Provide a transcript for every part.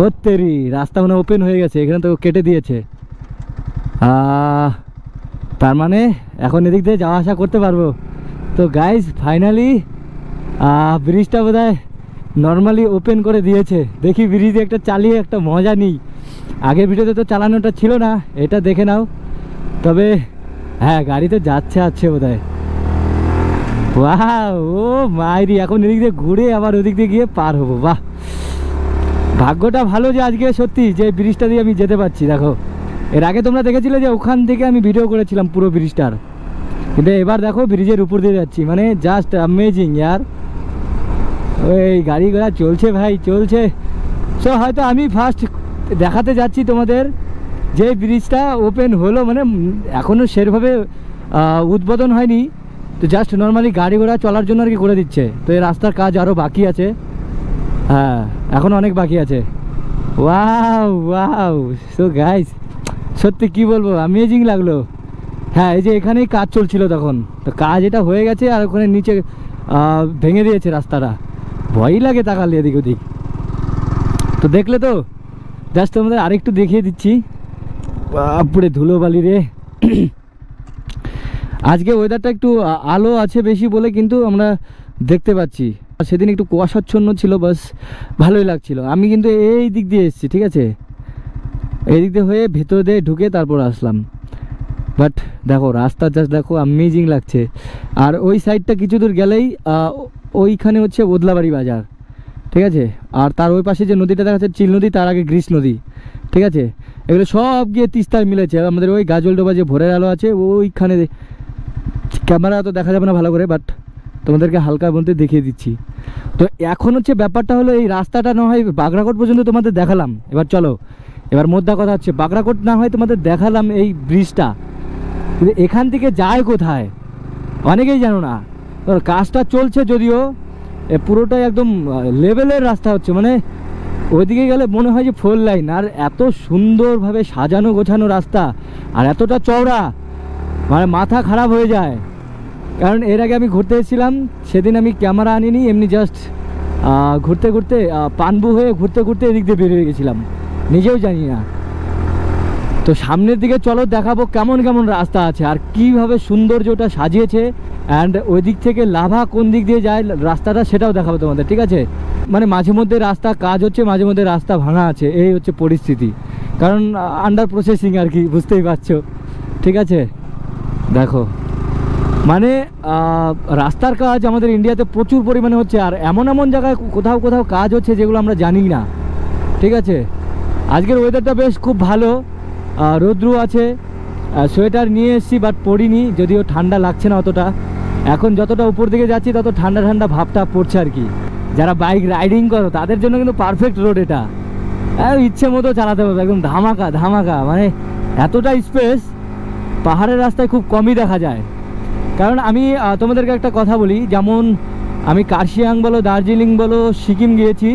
ওত্তেরি রাস্তা মানে ওপেন হয়ে গেছে, এখানে তো কেটে দিয়েছে। তার মানে এখন এদিক দিয়ে যাওয়া আসা করতে পারব। তো গাইজ ফাইনালি ব্রিজটা বোধ নর্মালি ওপেন করে দিয়েছে। দেখি ব্রিজে একটা চালিয়ে একটা মজা নিই। আগের ভিডিওতে তো চালানোটা ছিল না, এটা দেখে নাও। তবে হ্যাঁ গাড়িতে যাচ্ছে আছে বোধ হয় ও মায়েরি এখন এদিক দিয়ে ঘুরে আবার ওদিক দিয়ে গিয়ে পার হব, বাহ। ভাগ্যটা ভালো যে আজকে সত্যি যে ব্রিজটা দিয়ে আমি যেতে পারছি, দেখো। এর আগে তোমরা দেখেছিলে যে ওখান থেকে আমি ভিডিও করেছিলাম পুরো ব্রিজটার। কিন্তু এবার দেখো ব্রিজের উপর দিয়ে যাচ্ছি মানে জাস্ট অ্যামেজিং ইয়ার ওই গাড়ি ঘোড়া চলছে ভাই, চলছে। সো হয়তো আমি ফার্স্ট দেখাতে যাচ্ছি তোমাদের যে ব্রিজটা ওপেন হলো মানে এখনও সেরভাবে উদ্বোধন হয়নি। তো জাস্ট নর্মালি গাড়ি ঘোড়া চলার জন্য আর কি করে দিচ্ছে। তো এই রাস্তার কাজ আরও বাকি আছে। হ্যাঁ। এখন অনেক বাকি আছে। ওয়াও ওয়াও সো গাইস সত্যি কি বলব অ্যামেজিং লাগল। হ্যাঁ এই যে এখানেই কাজ চলছিল তখন। তো কাজ এটা হয়ে গেছে আর ওখানে নিচে ভেঙে দিয়েছে রাস্তাটা। ভয়ই লাগে তাকালে এদিক ওদিক। তো দেখলে তো জাস্ট তোমাদের আরেকটু দেখিয়ে দিচ্ছি। পুরে ধুলো বালি রে। আজকে ওয়েদারটা একটু আলো আছে বেশি বলে, কিন্তু আমরা দেখতে পাচ্ছি। সেদিন একটু কুয়াশাচ্ছন্ন ছিল, বাস ভালোই লাগছিল। আমি কিন্তু এই দিক দিয়ে এসেছি, ঠিক আছে? এই দিক দিয়ে হয়ে ভেতর দিয়ে ঢুকে তারপর আসলাম। বাট দেখো, রাস্তা জাস্ট দেখো অ্যামেজিং লাগছে। আর ওই সাইডটা কিছু দূর গেলেই ওইখানে হচ্ছে ওদলাবাড়ি বাজার, ঠিক আছে? আর তার ওই পাশে যে নদীটা দেখা যাচ্ছে, চিল নদী, তার আগে গ্রিস নদী, ঠিক আছে? এগুলো সব গিয়ে তিস্তায় মিলেছে। আমাদের ওই গাজলডোবা যে ভোরের আলো আছে, ওইখানে ক্যামেরা তো দেখা যাবে না ভালো করে, বাট তোমাদেরকে হালকা বলতে দেখিয়ে দিচ্ছি। তো এখন হচ্ছে ব্যাপারটা হলো এই রাস্তাটা না হয় বাগরাকোট পর্যন্ত তোমাদের দেখালাম। এবার চলো, এবার মোদ্দা কথা হচ্ছে বাগরাকোট না হয় তোমাদের দেখালাম এই ব্রিজটা এখান থেকে যায় কোথায়? অনেকেই জানো না। কাজটা চলছে যদিও পুরোটাই একদম লেভেলের রাস্তা হচ্ছে। মানে ওইদিকে গেলে মনে হয় যে ফোর লাইন আর এত সুন্দরভাবে সাজানো গোছানো রাস্তা। আর এতটা চওড়া। মানে মাথা খারাপ হয়ে যায়। কারণ এর আগে আমি ঘুরতে এসেছিলাম, সেদিন আমি ক্যামেরা আনিনি, এমনি জাস্ট ঘুরতে ঘুরতে পানবু হয়ে ঘুরতে ঘুরতে এদিক দিয়ে বেরিয়ে গেছিলাম। নিজেও জানি না। তো সামনের দিকে চলো, দেখাবো কেমন কেমন রাস্তা আছে আর কীভাবে সৌন্দর্যটা সাজিয়েছে অ্যান্ড ওই দিক থেকে লাভা কোন দিক দিয়ে যায়, রাস্তাটা সেটাও দেখাবো তোমাদের, ঠিক আছে? মানে মাঝে মধ্যে রাস্তা কাজ হচ্ছে, মাঝে মধ্যে রাস্তা ভাঙা আছে, এই হচ্ছে পরিস্থিতি। কারণ আন্ডার প্রসেসিং আর কি, বুঝতেই পারছ। ঠিক আছে? দেখো। মানে রাস্তার কাজ আমাদের ইন্ডিয়াতে প্রচুর পরিমাণে হচ্ছে, আর এমন এমন জায়গায় কোথাও কোথাও কাজ হচ্ছে যেগুলো আমরা জানি না। ঠিক আছে? আজকের ওয়েদারটা বেশ খুব ভালো। রৌদ্রু আছে। সোয়েটার নিয়ে এসেছি বাট পরিনি, যদিও ঠান্ডা লাগছে না অতটা। এখন যতটা উপর দিকে যাচ্ছি, তত ঠান্ডা ঠান্ডা ভাবটা পড়ছে আর কি। যারা বাইক রাইডিং করো, তাদের জন্য কিন্তু পারফেক্ট রোড এটা। ইচ্ছে মতো চালাতে পারবে একদম ধামাকা ধামাকা। মানে এতটা স্পেস পাহাড়ের রাস্তায় খুব কমই দেখা যায়। কারণ আমি তোমাদেরকে একটা কথা বলি, যেমন আমি কার্শিয়াং বলো, দার্জিলিং বলো, সিকিম গিয়েছি,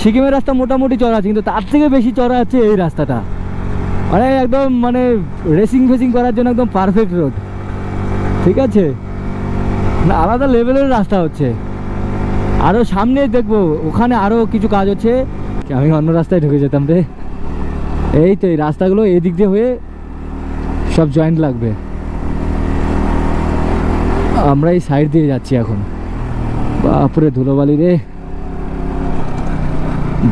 সিকিমের রাস্তা মোটামুটি চড়া আছে, কিন্তু তার থেকে বেশি চড়া আছে এই রাস্তাটা। মানে একদম মানে রেসিং ফেসিং করার জন্য একদম পারফেক্ট রোড ঠিক আছে? না আলাদা লেভেলের রাস্তা হচ্ছে। আরও সামনে দেখব, ওখানে আরও কিছু কাজ হচ্ছে। আমি অন্য রাস্তায় ঢুকে যেতাম রে। এই তো এই রাস্তাগুলো এদিক দিয়ে হয়ে সব জয়েন্ট লাগবে। আমরা এই সাইড দিয়ে যাচ্ছি এখন। বাপরে ধুলোবালি রে।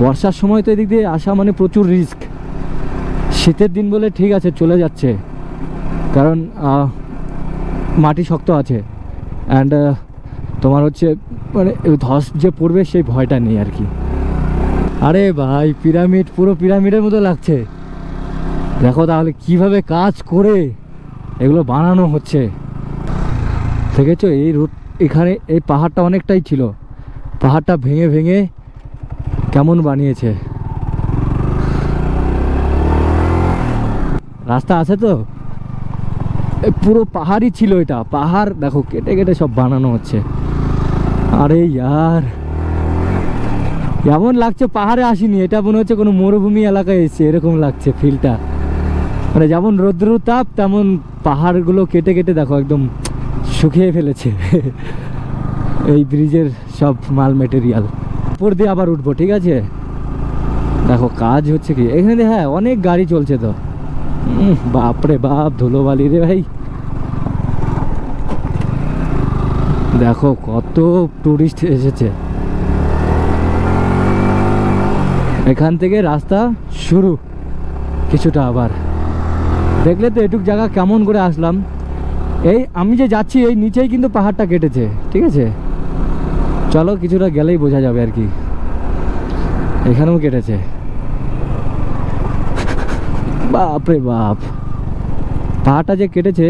বর্ষার সময় তো এদিক দিয়ে আসা মানে প্রচুর রিস্ক শীতের দিন বলে ঠিক আছে, চলে যাচ্ছে। কারণ মাটি শক্ত আছে। অ্যান্ড তোমার হচ্ছে মানে ধস যে পড়বে সেই ভয়টা নেই আর কি। আরে ভাই পিরামিড পুরো পিরামিডের মতো লাগছে। দেখো তাহলে কীভাবে কাজ করে এগুলো বানানো হচ্ছে। দেখেছ? এই রোড এখানে এই পাহাড়টা অনেকটাই ছিল। পাহাড়টা ভেঙে ভেঙে কেমন বানিয়েছে। রাস্তা আছে তো? পুরো পাহাড়ই ছিল এটা। পাহাড় দেখো, কেটে কেটে সব বানানো হচ্ছে। আরে ইয়ার, এমন লাগছে পাহাড়ে আসিনি। এটা মনে হচ্ছে কোনো মরুভূমি এলাকায় এসছে, এরকম লাগছে ফিলটা মানে যেমন রৌদ্র তাপ তেমন পাহাড়গুলো কেটে কেটে দেখো, একদম শুকিয়ে ফেলেছে। এই ব্রিজের সব মাল মেটেরিয়াল উপর দিয়ে আবার উঠবো, ঠিক আছে? দেখো, কাজ হচ্ছে কি? এখানে হ্যাঁ অনেক গাড়ি চলছে তো। বাপরে বাপ, ধুলোবালি রে ভাই। দেখো, কত টুরিস্ট এসেছে। এখান থেকে রাস্তা শুরু, কিছুটা আবার। দেখলে তো এটুক জায়গা কেমন করে আসলাম। এই আমি যে যাচ্ছি এই নিচেই কিন্তু পাহাড়টা কেটেছে ঠিক আছে চলো কিছুটা গেলেই বোঝা যাবে আর কি এখানেও কেটেছে বাপরে বাপ পাহাড়টা যে কেটেছে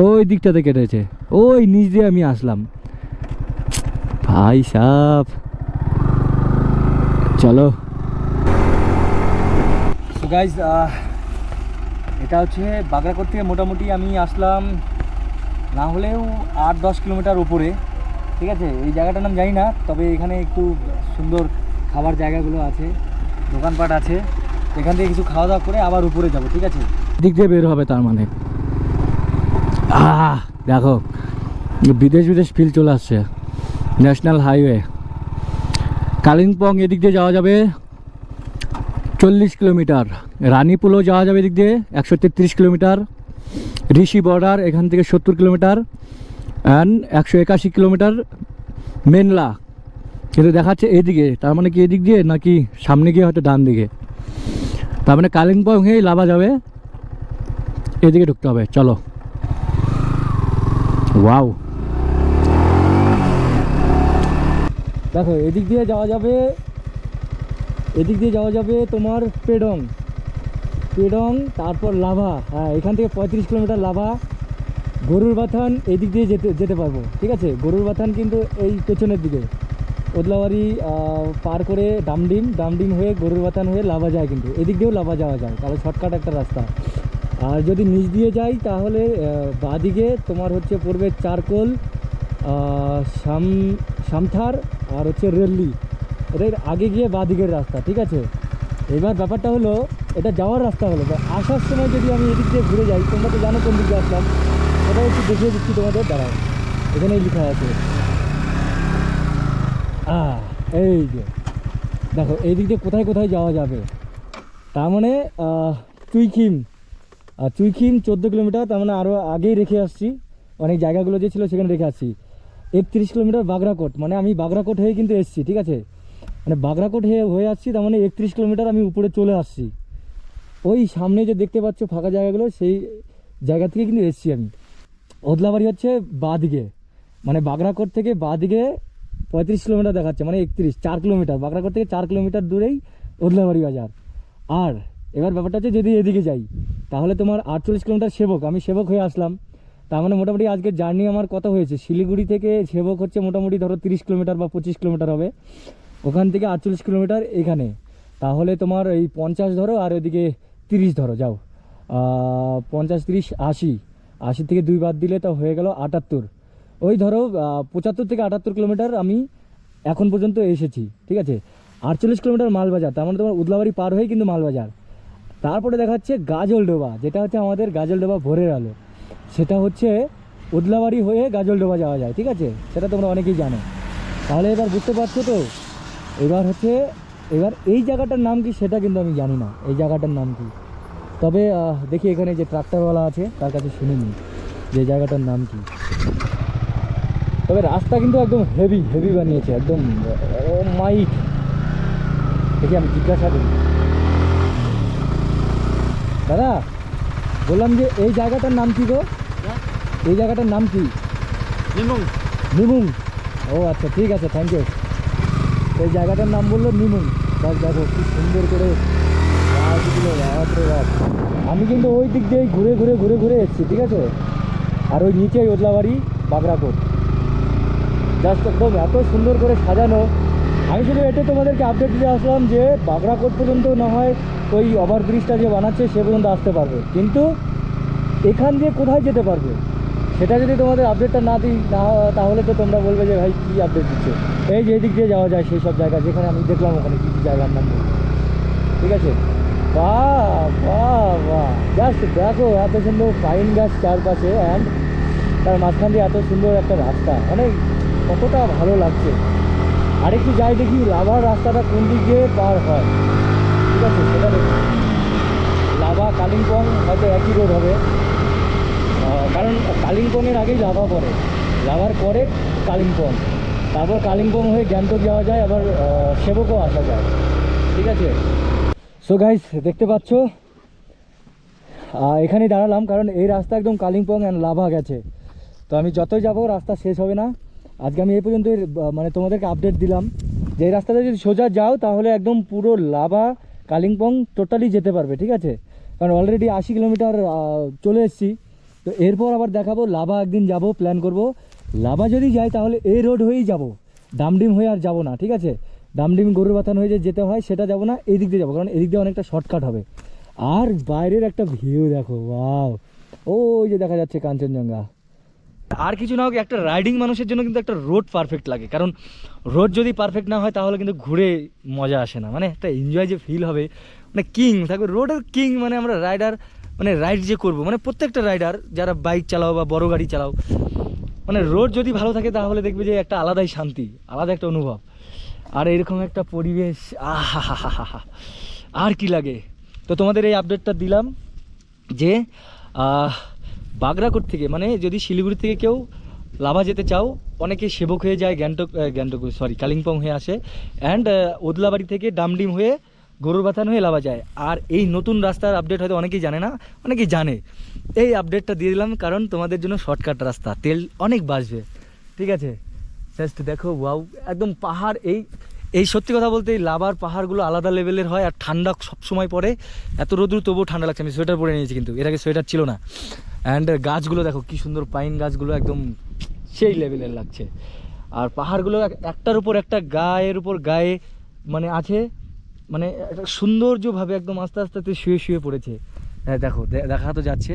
ওই দিকটাতে কেটেছে ওই নিচ দিয়ে আমি আসলাম ভাই সাপ চলো গাইজ এটা হচ্ছে বাগরাকোট থেকে মোটামুটি আমি আসলাম না হলেও আট দশ কিলোমিটার উপরে, ঠিক আছে? এই জায়গাটার নাম জানি না, তবে এখানে একটু সুন্দর খাবার জায়গাগুলো আছে, দোকানপাট আছে। এখান থেকে কিছু খাওয়া দাওয়া করে আবার উপরে যাব, ঠিক আছে? দিক দিয়ে বের হবে তার মানে। দেখো, বিদেশ বিদেশ ফিল চলে আসছে ন্যাশনাল হাইওয়ে কালিম্পং এদিক দিয়ে যাওয়া যাবে। চল্লিশ কিলোমিটার। রানীপুলও যাওয়া যাবে এদিক দিয়ে, একশো তেত্রিশ কিলোমিটার। ঋষি বর্ডার, এখান থেকে সত্তর কিলোমিটার। অ্যান্ড একশো একাশি কিলোমিটার মেনলা। কিন্তু দেখাচ্ছে এদিকে, তার মানে কি এদিক দিয়ে নাকি সামনে গিয়ে হয়তো ডান দিকে? তার মানে কালিম্পং হয়েই লাভা যাবে। এদিকে ঢুকতে হবে, চলো। ওয়াও দেখো, এদিক দিয়ে যাওয়া যাবে এদিক দিয়ে যাওয়া যাবে তোমার পেডং। পেডং, তারপর লাভা। হ্যাঁ এখান থেকে পঁয়ত্রিশ কিলোমিটার লাভা। গরুর বাথান এদিক দিয়ে যেতে যেতে পারব, ঠিক আছে? গরুর বাথান কিন্তু এই পেছনের দিকে। ওদলাবাড়ি পার করে ডামডিম ডামডিম হয়ে গরুর বাথান হয়ে লাভা যায় কিন্তু। এদিক দিয়েও লাভা যাওয়া যায় তাহলে শর্টকাট একটা রাস্তা। আর যদি নিচ দিয়ে যাই তাহলে বাঁদিকে তোমার হচ্ছে পড়বে চারকোল সাম সামথার আর হচ্ছে রেল্লি। এটার আগে গিয়ে বাঁদিকের রাস্তা, ঠিক আছে? এবার ব্যাপারটা হলো, এটা যাওয়ার রাস্তা হলো। আসার সময় যদি আমি এদিক দিয়ে ঘুরে যাই, তোমরা তো জানো কোন দিক আসলাম। ওটা একটু দেখিয়ে দিচ্ছি তোমাদের, দাঁড়াও। এখানেই লেখা আছে। এই যে। দেখো, এই দিক দিয়ে কোথায় কোথায় যাওয়া যাবে? তার মানে চুইখিম। আর চুইখিম চোদ্দ কিলোমিটার, তার মানে আরও আগেই রেখে আসছি। অনেক জায়গাগুলো যে ছিল, সেখানে রেখে আসছি। একত্রিশ কিলোমিটার বাগরাকোট মানে আমি বাগরাকোট হয়ে কিন্তু এসছি, ঠিক আছে? মানে বাগরাকোট হয়ে হয়ে আসছি, তার মানে একত্রিশ কিলোমিটার আমি উপরে চলে আসছি। ওই সামনে যে দেখতে পাচ্ছ ফাঁকা জায়গাগুলো, সেই জায়গা থেকে কিন্তু এসছি আমি। ওদলাবাড়ি হচ্ছে বাঁদিকে মানে বাগরাকোট থেকে বাঁদিকে পঁয়ত্রিশ কিলোমিটার দেখাচ্ছে মানে একত্রিশ, চার কিলোমিটার, বাগরাকোট থেকে চার কিলোমিটার দূরেই ওদলাবাড়ি বাজার। আর এবার ব্যাপারটা হচ্ছে যদি এদিকে যাই, তাহলে তোমার আটচল্লিশ কিলোমিটার সেবক, আমি সেবক হয়ে আসলাম। তার মানে মোটামুটি আজকে জার্নি আমার কত হয়েছে? শিলিগুড়ি থেকে সেবক হচ্ছে মোটামুটি ধরো তিরিশ কিলোমিটার বা পঁচিশ কিলোমিটার হবে। ওখান থেকে আটচল্লিশ কিলোমিটার এখানে। তাহলে তোমার এই পঞ্চাশ ধরো আর ওইদিকে তিরিশ ধরো, যাও। পঞ্চাশ, তিরিশ, আশি। আশি থেকে দুই বাদ দিলে তা হয়ে গেল আটাত্তর। ওই ধরো পঁচাত্তর থেকে আটাত্তর কিলোমিটার আমি এখন পর্যন্ত এসেছি, ঠিক আছে? আটচল্লিশ কিলোমিটার মালবাজার, তার মানে তোমার উদলাবাড়ি পার হয়েই কিন্তু মালবাজার। তারপরে দেখা দেখাচ্ছে গাজলডোবা, যেটা হচ্ছে আমাদের গাজলডোবা ভোরের আলো। সেটা হচ্ছে উদলাবাড়ি হয়ে গাজলডোবা যাওয়া যায়, ঠিক আছে? সেটা তোমরা অনেকেই জানো। তাহলে এবার বুঝতে পারছ তো? এবার হচ্ছে এবার এই জায়গাটার নাম কি সেটা কিন্তু আমি জানি না। এই জায়গাটার নাম কি? তবে দেখি এখানে যে ট্রাক্টরওয়ালা আছে তার কাছে শুনে নিই যে জায়গাটার নাম কি। তবে রাস্তা কিন্তু একদম হেভি হেভি বানিয়েছে একদম ও মাইট দেখি আমি জিজ্ঞাসা করি। দাদা বললাম যে এই জায়গাটার নাম কি গো? এই জায়গাটার নাম কি? নিমুং। নিমুং। ও আচ্ছা ঠিক আছে থ্যাংক ইউ এই জায়গাটার নাম বলল নিমুং বাস দেখো কি সুন্দর করে গাছগুলো। আমি কিন্তু ওই দিক দিয়েই ঘুরে ঘুরে ঘুরে ঘুরে এসেছি, ঠিক আছে? আর ওই নিচেই ওদলাবাড়ি, বাগরাকোট। জাস্ট একদম এত সুন্দর করে সাজানো। আমি শুধু এটা তোমাদেরকে আপডেট দিয়ে আসলাম যে বাগরাকোট পর্যন্ত না হয় ওই ওভারব্রিজটা যে বানাচ্ছে, সে পর্যন্ত আসতে পারবে। কিন্তু এখান দিয়ে কোথায় যেতে পারবে? সেটা যদি তোমাদের আপডেটটা না দিই তাহলে তো তোমরা বলবে যে, ভাই, কী আপডেট দিচ্ছে? এই যে দিক দিয়ে যাওয়া যায়, সেই সব জায়গা, যেখানে আমি দেখলাম ওখানে কী কী জায়গার নাম। ঠিক আছে? বাহ বাহ বাহ। জাস্ট দেখো, এত সুন্দর পাইন গাছ চারপাশে অ্যান্ড তার মাঝখান দিয়ে এত সুন্দর একটা রাস্তা। মানে কতটা ভালো লাগছে। আর একটু যাই দেখি, লাভার রাস্তাটা কোন দিক দিয়ে পার হয়। ঠিক আছে? সেটা দেখি। লাভা কালিম্পং হয়তো একই রোড হবে। কারণ কালিম্পংয়ের আগে লাভা পড়ে। লাভার পরে কালিম্পং। তারপর কালিম্পং হয়ে গ্যাংটক যাওয়া যায়, আবার সেবকও আসা যায়। ঠিক আছে? সো গাইস দেখতে পাচ্ছ? এখানে দাঁড়ালাম, কারণ এই রাস্তা একদম কালিম্পং অ্যান্ড লাভা গেছে। তো আমি যতই যাব, রাস্তা শেষ হবে না। আজকে আমি এই পর্যন্ত মানে তোমাদেরকে আপডেট দিলাম। যে এই রাস্তাটা যদি সোজা যাও, তাহলে একদম পুরো লাভা, কালিম্পং টোটালি যেতে পারবে, ঠিক আছে? কারণ অলরেডি আশি কিলোমিটার চলে এসেছি। তো এরপর আবার দেখাবো, লাভা একদিন যাব প্ল্যান করব। লাভা যদি যাই তাহলে এই রোড হয়েই যাব। ডামডিম হয়ে আর যাব না, ঠিক আছে? ডামডিম গরুর বাথান হয়ে যেতে হয়, সেটা যাব না এই দিক দিয়ে যাব, কারণ এদিক দিয়ে অনেকটা শর্টকাট হবে। আর বাইরের একটা ভিউ দেখো ওয়াও ওই যে দেখা যাচ্ছে কাঞ্চনজঙ্ঘা। আর কিছু না হোক, একটা রাইডিং মানুষের জন্য কিন্তু একটা রোড পারফেক্ট লাগে। কারণ রোড যদি পারফেক্ট না হয়, তাহলে কিন্তু ঘুরে মজা আসে না। মানে একটা এনজয় যে ফিল হবে মানে কিং থাকবে রোডের কিং মানে আমরা রাইডার মানে রাইড যে করব মানে প্রত্যেকটা রাইডার যারা বাইক চালাও বা বড় গাড়ি চালাও মানে রোড যদি ভালো থাকে তাহলে দেখবে যে একটা আলাদাই শান্তি, আলাদা একটা অনুভব। আর এরকম একটা পরিবেশ আহা আর কি লাগে? তো তোমাদের এই আপডেটটা দিলাম যে বাগরাকোট থেকে মানে যদি শিলিগুড়ি থেকে কেউ লাভা যেতে চাও, অনেকে সেবক হয়ে যায়, গ্যাংটক গ্যাংটক সরি কালিম্পং হয়ে আসে। অ্যান্ড ওদলাবাড়ি থেকে ডামডিম হয়ে গরুর বাথান হয়ে লাভা যায়। আর এই নতুন রাস্তার আপডেট হয়তো অনেকেই জানে না, অনেকেই জানে। এই আপডেটটা দিয়ে দিলাম কারণ তোমাদের জন্য শর্টকাট রাস্তা, তেল অনেক বাঁচবে। ঠিক আছে? জাস্ট দেখো ওয়াও একদম পাহাড়, এই এই সত্যি কথা বলতে এই লাভার পাহাড়গুলো আলাদা লেভেলের হয় আর ঠান্ডা সবসময় পড়ে। এত রোদ্রু তবুও ঠান্ডা লাগছে, আমি সোয়েটার পরে নিয়েছি কিন্তু, এর আগে সোয়েটার ছিল না। অ্যান্ড গাছগুলো দেখো, কি সুন্দর পাইন গাছগুলো একদম সেই লেভেলের লাগছে। আর পাহাড়গুলো এক- একটার উপর একটা, গায়ের উপর গায়ে মানে আছে মানে একটা সৌন্দর্যভাবে একদম আস্তে আস্তে আস্তে শুয়ে শুয়ে পড়েছে। হ্যাঁ দেখো দেখা তো যাচ্ছে,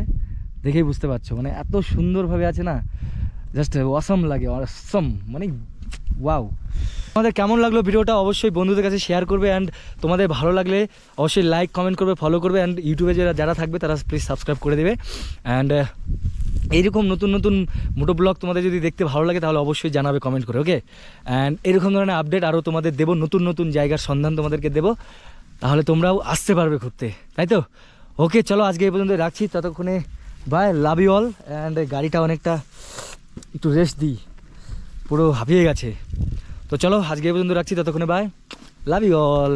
দেখেই বুঝতে পারছ মানে এত সুন্দরভাবে আছে না জাস্ট অসম লাগে অসম মানে ওয়াও তোমাদের কেমন লাগল ভিডিওটা অবশ্যই বন্ধুদের কাছে শেয়ার করবে অ্যান্ড তোমাদের ভালো লাগলে অবশ্যই লাইক কমেন্ট করবে ফলো করবে অ্যান্ড ইউটিউবে যারা যারা থাকবে, তারা প্লিজ সাবস্ক্রাইব করে দেবে। অ্যান্ড এইরকম নতুন নতুন মোটো ব্লগ তোমাদের যদি দেখতে ভালো লাগে, তাহলে অবশ্যই জানাবে কমেন্ট করে ওকে অ্যান্ড এরকম ধরনের আপডেট আরও তোমাদের দেবো, নতুন নতুন জায়গার সন্ধান তোমাদেরকে দেবো, তাহলে তোমরাও আসতে পারবে ঘুরতে, তাই তো? ওকে চলো আজকে এই পর্যন্ত রাখছি, ততক্ষণে bye love you all and গাড়িটা অনেকটা একটু রেস্ট দিই, পুরো হাঁপিয়ে গেছে। তো চলো আজকে এই পর্যন্ত রাখছি, ততক্ষণে বাই লাভ ইউ অল